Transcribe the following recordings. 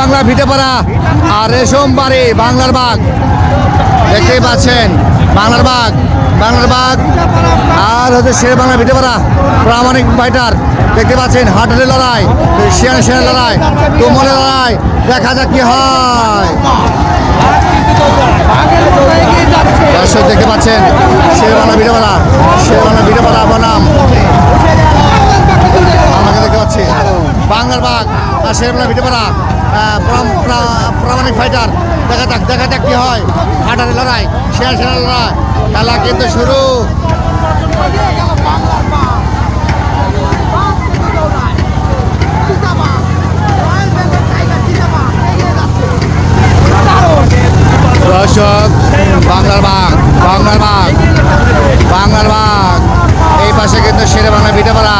বাংলা ভিটেপাড়া আর রেশম বাড়ি, বাংলার বাঘ। দেখতেই পাচ্ছেন, বাংলার বাঘ বাংলার বাঘ। আর হচ্ছে শের বাংলা ভিটেপাড়া, প্রামাণিক ফাইটার দেখতে পাচ্ছেন হাটের লড়াই শেয়ার শেয়ার লড়াই, তুমলের লড়াই। দেখা যাক কি হয়। দর্শক দেখতে পাচ্ছেন, শের বাংলা ভিটেপাড়া, শের বাংলা ভিটেপাড়া বনাম আমাকে দেখতে পাচ্ছি বাংলার বাঘ আর শেরবাংলা ভিটেপাড়া। প্রামাণিক ফাইটার দেখা যাক দেখা যাক কি হয়। হাটারে লড়াই শেয়ার শেয়ার লড়াই। খেলা কিন্তু শুরু। দর্শক, বাংলার বাঘ বাংলার বাঘ বাংলার বাঘ। এই পাশে কিন্তু শেরে বাংলা ভিটেপাড়া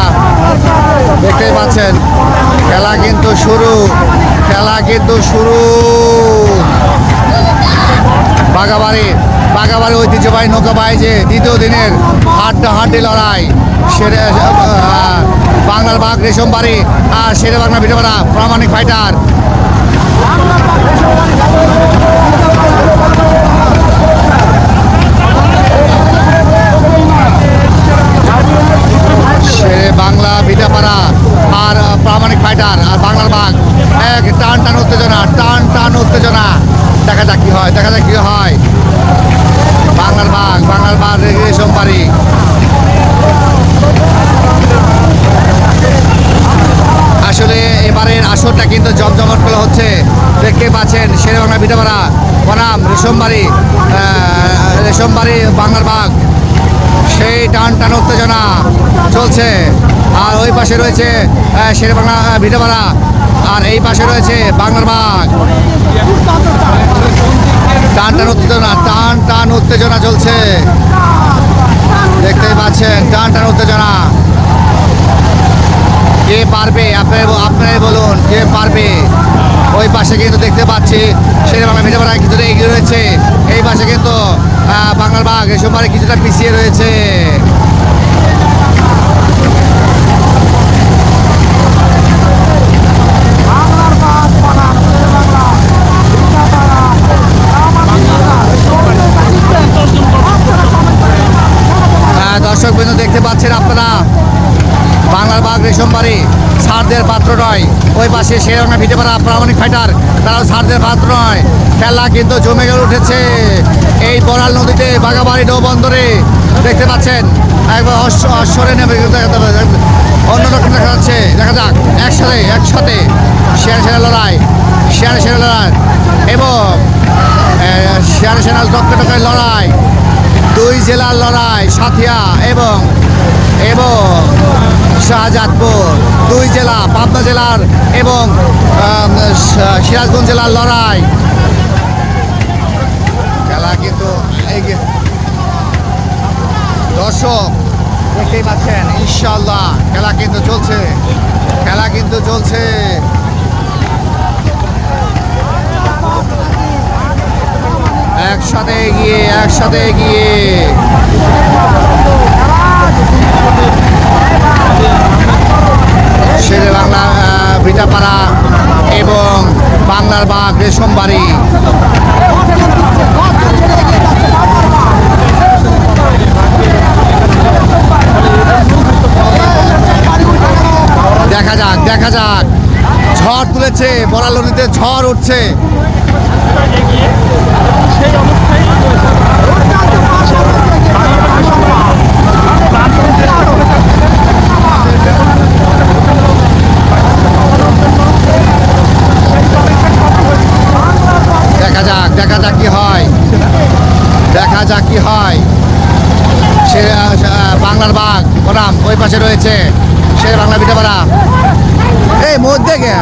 দেখতেই পাচ্ছেন, খেলা কিন্তু শুরু। কিন্তু শুরু। বাগাবাড়ি বাগাবাড়ি ঐতিহ্যবাহী নৌকাবাহী যে দ্বিতীয় দিনের হাড্ডা হাড্ডি লড়াই সেরে বাংলার বাঘ রেশম বাড়ি আর সেরে বাংলা ভিটেপাড়া প্রামাণিক ফাইটার সে বাংলা ভিটাপাড়া আর প্রামাণিক ফাইটার আর বাংলার বাঘ এক টান টান উত্তেজনা টান টান উত্তেজনা দেখা যাক কি হয় দেখা যাক কি হয়। বাংলার বাঘ বাংলার বাঘ রেশম বাড়ি আসলে এবারের আসরটা কিন্তু জমজমট করে হচ্ছে। দেখতে পাচ্ছেন শেরে বাংলা ভিটাপাড়া বনাম রেশমবাড়ি রেশমবাড়ি বাংলার বাঘ। সেই টান টান উত্তেজনা চলছে। আর ওই পাশে রয়েছে আহ, শেরে বাংলা আহ, ভিটাপাড়া আর এই পাশে রয়েছে বাংলার বাঘ। টান টান উত্তেজনা, টান টান উত্তেজনা চলছে। দেখতেই পাচ্ছেন, টান টান উত্তেজনা। কে পারবে? আপনার আপনারাই বলুন, কে পারবে? ওই পাশে কিন্তু দেখতে পাচ্ছি শেরে বাংলা ভিটাপাড়া কিছুটা এগিয়ে রয়েছে। এই পাশে কিন্তু বাংলার বাঘ, এসব কিছুটা পিছিয়ে রয়েছে। দর্শক বিন্দু দেখতে পাচ্ছেন আপনারা। বাংলার বাঘ রেশমবাড়ি, সারদের পাত্র নয়। ওই পাশে শেরবাংলা ভিটেপাড়া প্রামাণিক ফাইটার তারাও সারদের পাত্র নয়। খেলা কিন্তু জমে গেলে, উঠেছে। এই বড়াল নদীতে বাগাবাড়ি নৌবন্দরে দেখতে পাচ্ছেন। একবার অশ্বরে নেমে দেখা যাবে। অন্য রকম দেখা যাচ্ছে। দেখা যাক, একসাথে একসাথে শেয়ার সেরা লড়াই শেয়ার সেরা লড়াই। এবং শেয়ার সেনাল টক্কা টক্কায় লড়াই। দুই জেলার লড়াই, সাথিয়া এবং এবং শাহজাদপুর। দুই জেলা, পাবনা জেলার এবং সিরাজগঞ্জ জেলার লড়াই। খেলা কিন্তু দর্শক দেখতেই পাচ্ছেন ইনশাল্লাহ খেলা কিন্তু চলছে, খেলা কিন্তু চলছে। একসাথে এগিয়ে একসাথে এগিয়ে। শেরে বাংলা ভিটাপাড়া এবং বাংলার বাঘ রেশমবাড়ি। দেখা যাক দেখা যাক। ঝড় তুলেছে বড়াল নদীতে ঝড় উঠছে। দেখা যাক দেখা যাক কি হয় দেখা যাক কি হয় সে বাংলার বাঘ বনাম ওই পাশে রয়েছে সে বাংলা পিঠাপাড়া এই মধ্যে গে